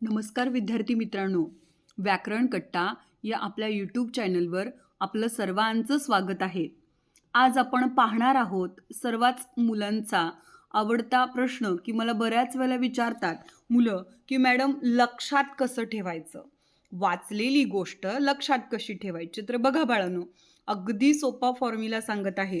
नमस्कार विद्यार्थी मित्रांनो. व्याकरण कट्टा या आपल्या यूट्यूब चॅनलवर आपलं सर्वांचं स्वागत आहे. आज आपण पाहणार आहोत सर्वच मुलांचा आवडता प्रश्न की मला बऱ्याच वेळेला विचारतात मुलं की मॅडम लक्षात कसं ठेवायचं? वाचलेली गोष्ट लक्षात कशी ठेवायची? तर बघा बाळांनो अगदी सोपा फॉर्म्युला सांगत आहे.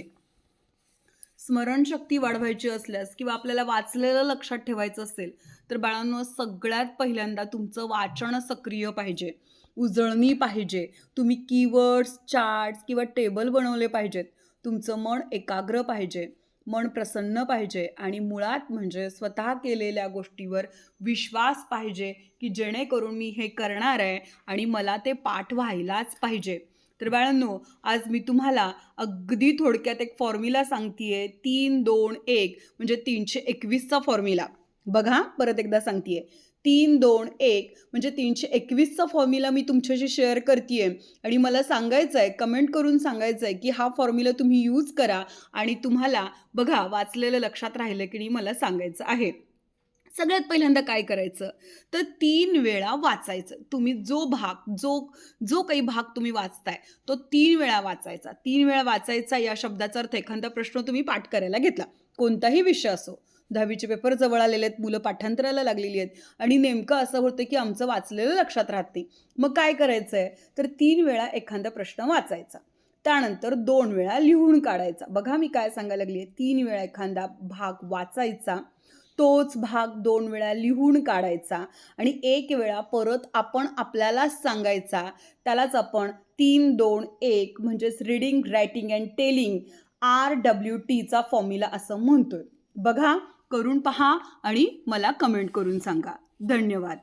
स्मरणशक्ती वाढवायची असल्यास किंवा आपल्याला वाचलेलं लक्षात ठेवायचं असेल तर बाळांनो सगळ्यात पहिल्यांदा तुमचं वाचन सक्रिय पाहिजे. उजळणी पाहिजे. तुम्ही कीवर्ड्स चार्ट्स किंवा टेबल बनवले पाहिजेत. तुमचं मन एकाग्र पाहिजे. मन प्रसन्न पाहिजे आणि मुळात म्हणजे स्वतः केलेल्या गोष्टीवर विश्वास पाहिजे की जेणेकरून मी हे करणार आहे आणि मला ते पाठ व्हायलाच पाहिजे. तर बाळांनो आज मी तुम्हाला अगदी थोडक्यात एक फॉर्म्युला सांगतीये. तीन दोन एक म्हणजे तीनशे एकवीसचा फॉर्म्युला बघा परत एकदा सांगतीये. तीन दोन एक म्हणजे तीनशे एकवीसचा फॉर्म्युला मी तुमच्याशी शेअर करते आणि मला सांगायचं आहे कमेंट करून सांगायचं आहे की हा फॉर्म्युला तुम्ही यूज करा आणि तुम्हाला बघा वाचलेलं लक्षात राहिलं की नाही मला सांगायचं आहे. सगळ्यात पहिल्यांदा काय करायचं? तर तीन वेळा वाचायचं. तुम्ही जो भाग जो जो काही भाग तुम्ही वाचताय तो तीन वेळा वाचायचा. तीन वेळा वाचायचा या शब्दाचा अर्थ एखादा प्रश्न तुम्ही पाठ करायला घेतला. कोणताही विषय असो दहावीचे पेपर जवळ आलेले आहेत मुलं पाठांतराला लागलेली आहेत आणि नेमकं असं होतं की आमचं वाचलेलं लक्षात राहत नाही. मग काय करायचं आहे तर तीन वेळा एखादा प्रश्न वाचायचा. त्यानंतर दोन वेळा लिहून काढायचा. बघा मी काय सांगायला लागली आहे तीन वेळा एखादा भाग वाचायचा. तोच भाग दोन वेळा लिहून काढायचा आणि एक वेळा परत आपण आपल्यालाच सांगायचा. त्यालाच आपण तीन दोन एक म्हणजेच reading writing and telling R W टीचा फॉर्म्युला असं म्हणतोय. बघा करून पहा आणि मला कमेंट करून सांगा. धन्यवाद.